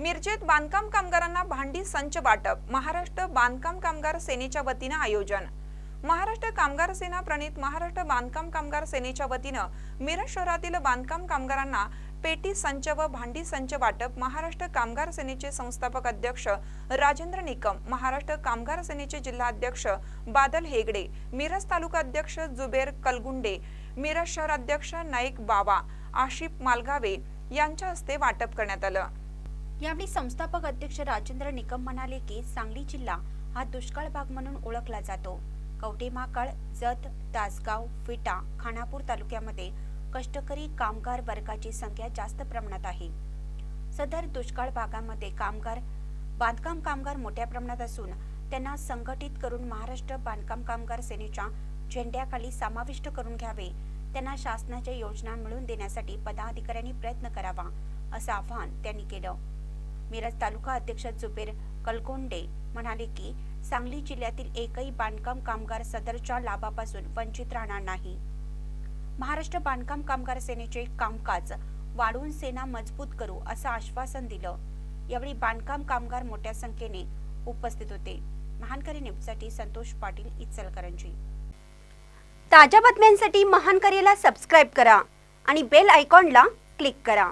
मिरजेत बांधकाम कामगारांना भांडी संच वाटप महाराष्ट्र बांधकाम कामगार सेनेच्या वतीनं आयोजन. महाराष्ट्र कामगार सेना प्रणित महाराष्ट्र बांधकाम कामगार सेनेच्या वतीनं मिरज शहरातील बांधकाम कामगारांना पेटी संच व भांडी संच वाटप महाराष्ट्र कामगार सेनेचे संस्थापक अध्यक्ष राजेंद्र निकम महाराष्ट्र कामगार सेनेचे जिल्हाध्यक्ष बादल हेगडे मिरज तालुका अध्यक्ष जुबेर कलगुंडे मिरज शहर अध्यक्ष नाईक बाबा आशिफ मालगावे यांच्या हस्ते वाटप करण्यात आलं. यावेळी संस्थापक अध्यक्ष राजेंद्र निकम म्हणाले की सांगली जिल्हा हा दुष्काळ भाग म्हणून ओळखला जातो. कवटे महाकाळ जत तासगाव विटा खानापूर तालुक्यामध्ये कष्टकरी कामगार वर्गाची संख्या जास्त प्रमाणात आहे. सदर दुष्काळ भागामध्ये कामगार बांधकाम कामगार मोठ्या प्रमाणात असून त्यांना संघटित करून महाराष्ट्र बांधकाम कामगार सेनेच्या झेंड्याखाली समाविष्ट करून घ्यावे त्यांना शासनाच्या योजना मिळवून देण्यासाठी पदाधिकाऱ्यांनी प्रयत्न करावा असं आवाहन त्यांनी केलं. मिरज तालुका अध्यक्ष जुबेर कलकोंडे म्हणाले की सांगली जिल्ह्यातील एकही बांधकाम कामगार सदरच्या लाभापासून वंचित राहणार नाही. महाराष्ट्र बांधकाम कामगार सेनेचे कामकाज वाढवून सेना मजबूत करू असं आश्वासन दिलं. यावेळी बांधकाम कामगार मोठ्या संख्येने उपस्थित होते. महानकरी न्यूजसाठी संतोष पाटील इचलकरंजी. ताज्या बातम्यांसाठी महानकरीला सबस्क्राईब करा आणि बेल आयकॉनला क्लिक करा.